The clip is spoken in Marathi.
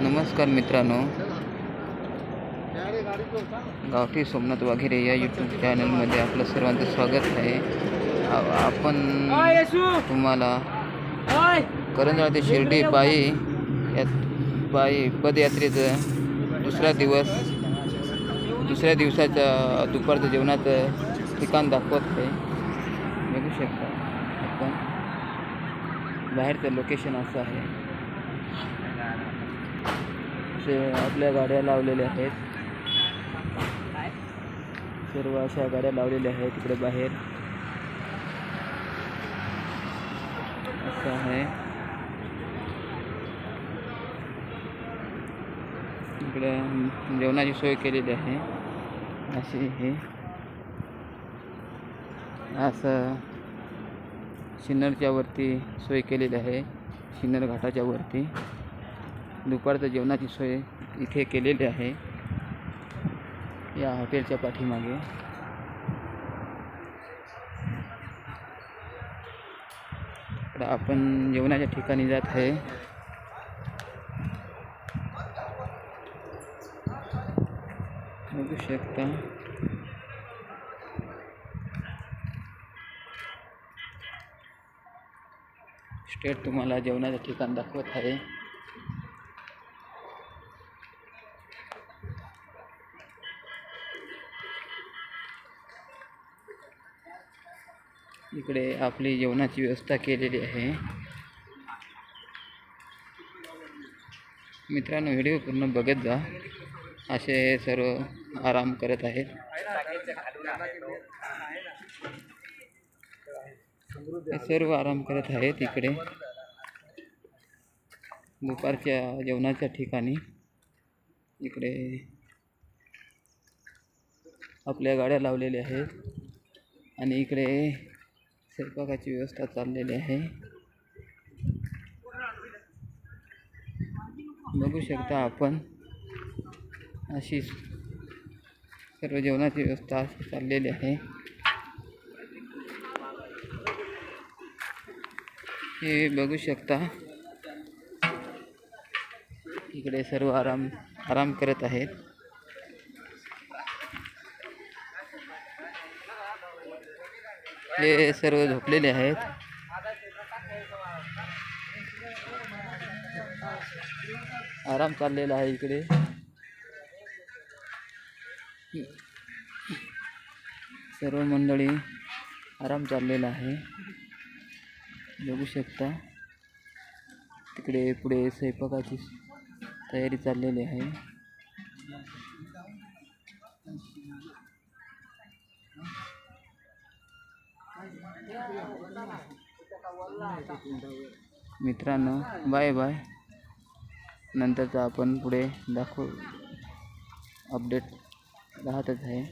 नमस्कार मित्रांनो. गावठी सोमनाथ वगैरे या यूट्यूब चॅनलमध्ये आपलं सर्वांचं स्वागत आहे. आपण तुम्हाला करंजळा ते शिर्डी पायी या पायी पदयात्रेचं दुसरा दिवस दुसऱ्या दिवसाच्या दुपारचं जेवणाचं ठिकाण दाखवत आहे बघू शकता आपण. बाहेरचं लोकेशन असं आहे. असे आपल्या गाड्या लावलेल्या आहेत. सर्व अशा गाड्या लावलेल्या आहेत तिकडे बाहेर. असं आहे. इकडे जेवणाची सोय केलेली आहे. अशी हे असं सिन्नरच्या वरती सोय केलेली आहे. सिन्नर घाटाच्या वरती. दुपारच्या जेवणाची सोय इथे केलेली आहे. या हॉटेलच्या पाठीमागे. आपण जेवणाच्या ठिकाणी जात आहे. बघू शकता. स्टेट तुम्हाला जेवणाचं ठिकाण दाखवत आहे. इकडे आपली जेवणाची व्यवस्था केलेली आहे. मित्रांनो व्हिडिओ पूर्ण बघत जा. असे सर्व आराम करत आहेत. सर्व आराम करत आहेत इकडे. दुपारच्या जेवणाच्या ठिकाणी. इकडे आपल्या गाड्या लावलेल्या आहेत. आणि इकडे स्वयंपाकाची व्यवस्था चाललेली आहे. बघू शकता आपण अशी सर्व जेवणाची व्यवस्था अशी चाललेली आहे. हे बघू शकता. इकडे सर्व आराम आराम करत आहेत. हे सर्व झोपलेले आहेत. आराम चाललेला आहे इकडे. सर्व मंडळी आराम चाललेला आहे. बघू शकता. तिकडे पुढे स्वयंपाकाची तयारी चाललेली आहे. मित्रांनो बाय बाय नंतरचा आपण पुढे दाखव. अपडेट राहतच आहे.